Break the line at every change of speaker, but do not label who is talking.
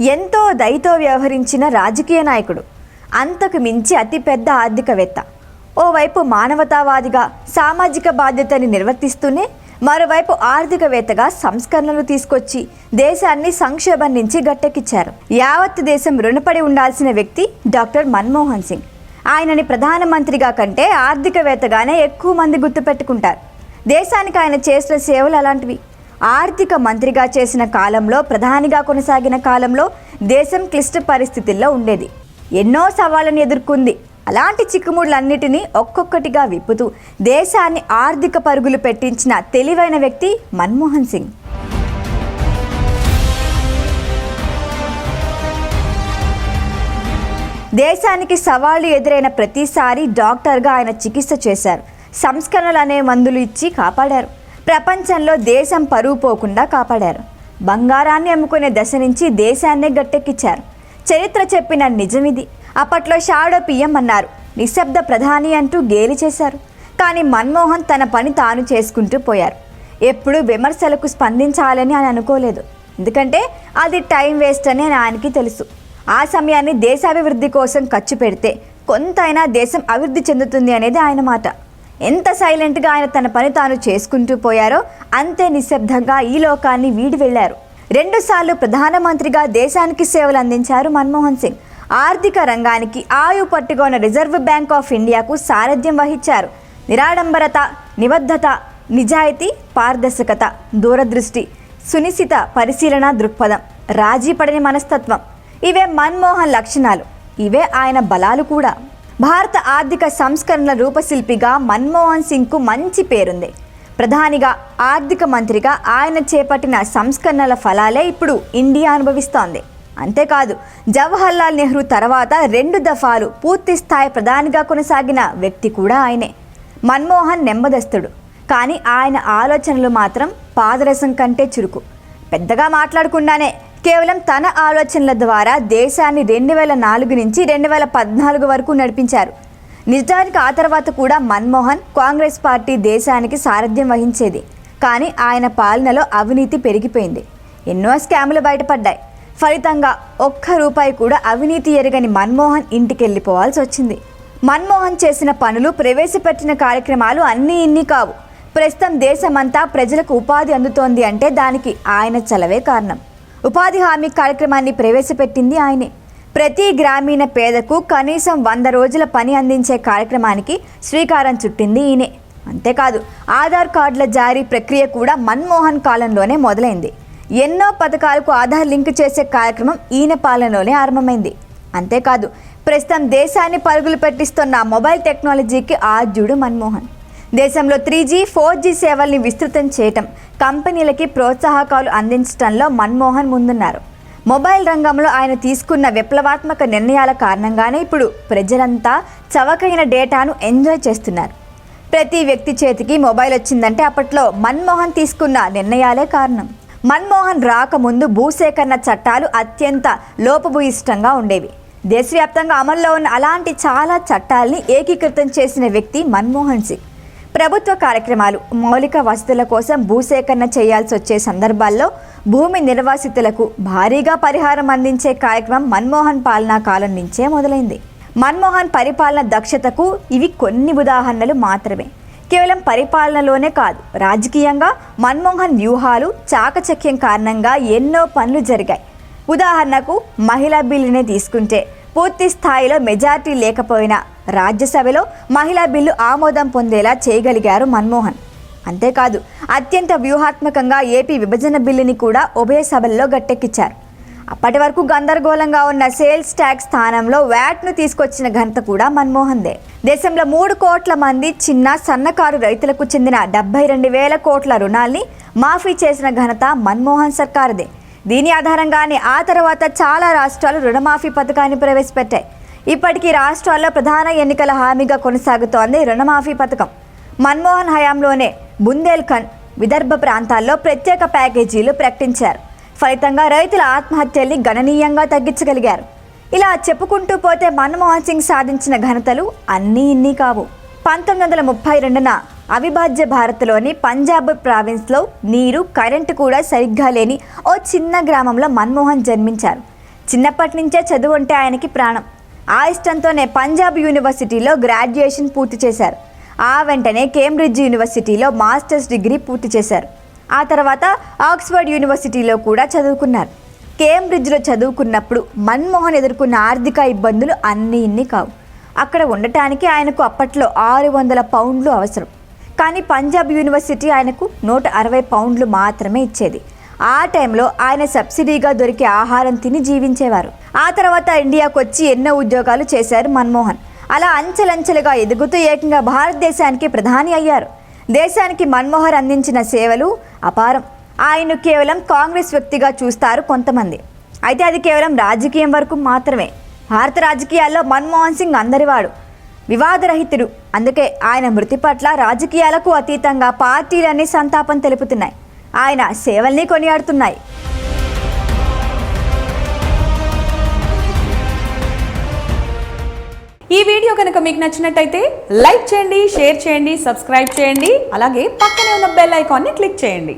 ఎంతో దయతో వ్యవహరించిన రాజకీయ నాయకుడు. అంతకు మించి అతిపెద్ద ఆర్థికవేత్త. ఓవైపు మానవతావాదిగా సామాజిక బాధ్యతని నిర్వర్తిస్తూనే మరోవైపు ఆర్థికవేత్తగా సంస్కరణలు తీసుకొచ్చి దేశాన్ని సంక్షోభం నుంచి గట్టెక్కిచ్చారు. యావత్ దేశం రుణపడి ఉండాల్సిన వ్యక్తి డాక్టర్ మన్మోహన్ సింగ్. ఆయనని ప్రధానమంత్రిగా కంటే ఆర్థికవేత్తగానే ఎక్కువ మంది గుర్తుపెట్టుకుంటారు. దేశానికి ఆయన చేసిన సేవలు అలాంటివి. ఆర్థిక మంత్రిగా చేసిన కాలంలో ప్రధానిగా కొనసాగిన కాలంలో దేశం క్లిష్ట పరిస్థితుల్లో ఉండేది. ఎన్నో సవాళ్ళను ఎదుర్కొంది. అలాంటి చిక్కుముళ్ళన్నిటినీ ఒక్కొక్కటిగా విప్పుతూ దేశాన్ని ఆర్థిక పరుగులు పెట్టించిన తెలివైన వ్యక్తి మన్మోహన్ సింగ్. దేశానికి సవాళ్ళు ఎదురైన ప్రతిసారి డాక్టర్గా ఆయన చికిత్స చేశారు. సంస్కరణలు అనే మందులు ఇచ్చి కాపాడారు. ప్రపంచంలో దేశం పరువు పోకుండా కాపాడారు. బంగారాన్ని అమ్ముకునే దశ నుంచి దేశాన్నే గట్టెక్కించారు. చరిత్ర చెప్పిన నిజమిది. అప్పట్లో షాడో పిఎం అన్నారు నిశ్శబ్ద ప్రధాని అంటూ గేలి చేశారు. కానీ మన్మోహన్ తన పని తాను చేసుకుంటూ పోయారు. ఎప్పుడూ విమర్శలకు స్పందించాలని ఆయన అనుకోలేదు. ఎందుకంటే అది టైం వేస్ట్ అని ఆయనకి తెలుసు. ఆ సమయాన్ని దేశాభివృద్ధి కోసం ఖర్చు పెడితే కొంతైనా దేశం అభివృద్ధి చెందుతుంది అనేది ఆయన మాట. ఎంత సైలెంట్గా ఆయన తన పని తాను చేసుకుంటూ పోయారో అంతే నిశ్శబ్దంగా ఈ లోకాన్ని వీడి వెళ్ళారు. రెండుసార్లు ప్రధానమంత్రిగా దేశానికి సేవలు అందించారు మన్మోహన్ సింగ్. ఆర్థిక రంగానికి ఆయు పట్టుకున్న రిజర్వ్ బ్యాంక్ ఆఫ్ ఇండియాకు సారథ్యం వహించారు. నిరాడంబరత నిబద్ధత నిజాయితీ పారదర్శకత దూరదృష్టి సునిశ్చిత పరిశీలన దృక్పథం రాజీ పడని మనస్తత్వం. ఇవే మన్మోహన్ లక్షణాలు. ఇవే ఆయన బలాలు కూడా. భారత ఆర్థిక సంస్కరణల రూపశిల్పిగా మన్మోహన్ సింగ్కు మంచి పేరుంది. ప్రధానిగా ఆర్థిక మంత్రిగా ఆయన చేపట్టిన సంస్కరణల ఫలాలే ఇప్పుడు ఇండియా అనుభవిస్తోంది. అంతేకాదు జవహర్లాల్ నెహ్రూ తర్వాత రెండు దఫాలు పూర్తి స్థాయి ప్రధానిగా కొనసాగిన వ్యక్తి కూడా ఆయనే. మన్మోహన్ నెమ్మదస్తుడు. కానీ ఆయన ఆలోచనలు మాత్రం పాదరసం కంటే చురుకు. పెద్దగా మాట్లాడకుండానే కేవలం తన ఆలోచనల ద్వారా దేశాన్ని రెండు వేల నాలుగు నుంచి రెండు వేల పద్నాలుగు వరకు నడిపించారు. నిజానికి ఆ తర్వాత కూడా మన్మోహన్ కాంగ్రెస్ పార్టీ దేశానికి సారథ్యం వహించేది. కానీ ఆయన పాలనలో అవినీతి పెరిగిపోయింది. ఎన్నో స్కాములు బయటపడ్డాయి. ఫలితంగా ఒక్క రూపాయి కూడా అవినీతి ఎరగని మన్మోహన్ ఇంటికి వెళ్ళిపోవాల్సి వచ్చింది. మన్మోహన్ చేసిన పనులు ప్రవేశపెట్టిన కార్యక్రమాలు అన్నీ ఇన్ని కావు. ప్రస్తుతం దేశమంతా ప్రజలకు ఉపాధి అందుతోంది అంటే దానికి ఆయన చలవే కారణం. ఉపాధి హామీ కార్యక్రమాన్ని ప్రవేశపెట్టింది ఆయనే. ప్రతి గ్రామీణ పేదకు కనీసం వంద రోజుల పని అందించే కార్యక్రమానికి శ్రీకారం చుట్టింది ఈయనే. అంతేకాదు ఆధార్ కార్డుల జారీ ప్రక్రియ కూడా మన్మోహన్ కాలంలోనే మొదలైంది. ఎన్నో పథకాలకు ఆధార్ లింక్ చేసే కార్యక్రమం ఈయన పాలనలోనే ఆరంభమైంది. అంతేకాదు ప్రస్తుతం దేశాన్ని పరుగులు పెట్టిస్తున్న మొబైల్ టెక్నాలజీకి ఆద్యుడు మన్మోహన్. దేశంలో త్రీ జీ ఫోర్ జీ సేవల్ని విస్తృతం చేయటం కంపెనీలకి ప్రోత్సాహకాలు అందించడంలో మన్మోహన్ ముందున్నారు. మొబైల్ రంగంలో ఆయన తీసుకున్న విప్లవాత్మక నిర్ణయాల కారణంగానే ఇప్పుడు ప్రజలంతా చవకైన డేటాను ఎంజాయ్ చేస్తున్నారు. ప్రతి వ్యక్తి చేతికి మొబైల్ వచ్చిందంటే అప్పట్లో మన్మోహన్ తీసుకున్న నిర్ణయాలే కారణం. మన్మోహన్ రాకముందు భూసేకరణ చట్టాలు అత్యంత లోపభూయిష్టంగా ఉండేవి. దేశవ్యాప్తంగా అమల్లో ఉన్న అలాంటి చాలా చట్టాల్ని ఏకీకృతం చేసిన వ్యక్తి మన్మోహన్ సింగ్. ప్రభుత్వ కార్యక్రమాలు మౌలిక వసతుల కోసం భూసేకరణ చేయాల్సి వచ్చే సందర్భాల్లో భూమి నిర్వాసితులకు భారీగా పరిహారం అందించే కార్యక్రమం మన్మోహన్ పాలనా కాలం నుంచే మొదలైంది. మన్మోహన్ పరిపాలన దక్షతకు ఇవి కొన్ని ఉదాహరణలు మాత్రమే. కేవలం పరిపాలనలోనే కాదు రాజకీయంగా మన్మోహన్ వ్యూహాలు చాకచక్యం కారణంగా ఎన్నో పనులు జరిగాయి. ఉదాహరణకు మహిళా బిల్లునే తీసుకుంటే పూర్తి స్థాయిలో మెజార్టీ లేకపోయినా రాజ్యసభలో మహిళా బిల్లు ఆమోదం పొందేలా చేయగలిగారు మన్మోహన్. అంతేకాదు అత్యంత వ్యూహాత్మకంగా ఏపీ విభజన బిల్లుని కూడా ఉభయ సభల్లో గట్టెక్కించారు. అప్పటి వరకు గందరగోళంగా ఉన్న సేల్స్ ట్యాక్స్ స్థానంలో వ్యాట్ను తీసుకొచ్చిన ఘనత కూడా మన్మోహన్దే. దేశంలో మూడు కోట్ల మంది చిన్న సన్నకారు రైతులకు చెందిన డెబ్బై రెండు వేల కోట్ల రుణాల్ని మాఫీ చేసిన ఘనత మన్మోహన్ సర్కారుదే. దీని ఆధారంగానే ఆ తర్వాత చాలా రాష్ట్రాలు రుణమాఫీ పథకాన్ని ప్రవేశపెట్టాయి. ఇప్పటికీ రాష్ట్రాల్లో ప్రధాన ఎన్నికల హామీగా కొనసాగుతోంది రుణమాఫీ పథకం. మన్మోహన్ హయాంలోనే బుందేల్ఖండ్ విదర్భ ప్రాంతాల్లో ప్రత్యేక ప్యాకేజీలు ప్రకటించారు. ఫలితంగా రైతుల ఆత్మహత్యల్ని గణనీయంగా తగ్గించగలిగారు. ఇలా చెప్పుకుంటూ పోతే మన్మోహన్ సింగ్ సాధించిన ఘనతలు అన్నీ ఇన్ని కావు. పంతొమ్మిది వందల ముప్పై రెండున అవిభాజ్య భారత్లోని పంజాబ్ ప్రావిన్స్లో నీరు కరెంటు కూడా సరిగ్గా లేని ఓ చిన్న గ్రామంలో మన్మోహన్ జన్మించారు. చిన్నప్పటి నుంచే చదువు అంటే ఆయనకి ప్రాణం. ఆ ఇష్టంతోనే పంజాబ్ యూనివర్సిటీలో గ్రాడ్యుయేషన్ పూర్తి చేశారు. ఆ వెంటనే కేంబ్రిడ్జ్ యూనివర్సిటీలో మాస్టర్స్ డిగ్రీ పూర్తి చేశారు. ఆ తర్వాత ఆక్స్ఫర్డ్ యూనివర్సిటీలో కూడా చదువుకున్నారు. కేంబ్రిడ్జ్లో చదువుకున్నప్పుడు మన్మోహన్ ఎదుర్కొన్న ఆర్థిక ఇబ్బందులు అన్నీ ఇన్ని కావు. అక్కడ ఉండటానికి ఆయనకు అప్పట్లో ఆరు వందల పౌండ్లు అవసరం. కానీ పంజాబ్ యూనివర్సిటీ ఆయనకు నూట అరవై పౌండ్లు మాత్రమే ఇచ్చేది. ఆ టైంలో ఆయన సబ్సిడీగా దొరికే ఆహారం తిని జీవించేవారు. ఆ తర్వాత ఇండియాకు వచ్చి ఎన్నో ఉద్యోగాలు చేశారు మన్మోహన్. అలా అంచెలంచెలుగా ఎదుగుతూ ఏకంగా భారతదేశానికి ప్రధాని అయ్యారు. దేశానికి మన్మోహన్ అందించిన సేవలు అపారం. ఆయన కేవలం కాంగ్రెస్ వ్యక్తిగా చూస్తారు కొంతమంది. అయితే అది కేవలం రాజకీయం వరకు మాత్రమే. భారత రాజకీయాల్లో మన్మోహన్ సింగ్ అందరివాడు. వివాదరహితుడు. అందుకే ఆయన మృతి పట్ల రాజకీయాలకు అతీతంగా పార్టీలన్నీ సంతాపం తెలుపుతున్నాయి. ఆయన సేవల్ని కొనియాడుతున్నాయి.
ఈ వీడియో కనుక మీకు నచ్చినట్టయితే లైక్ చేయండి షేర్ చేయండి సబ్స్క్రైబ్ చేయండి. అలాగే పక్కనే ఉన్న బెల్ ఐకాన్ని క్లిక్ చేయండి.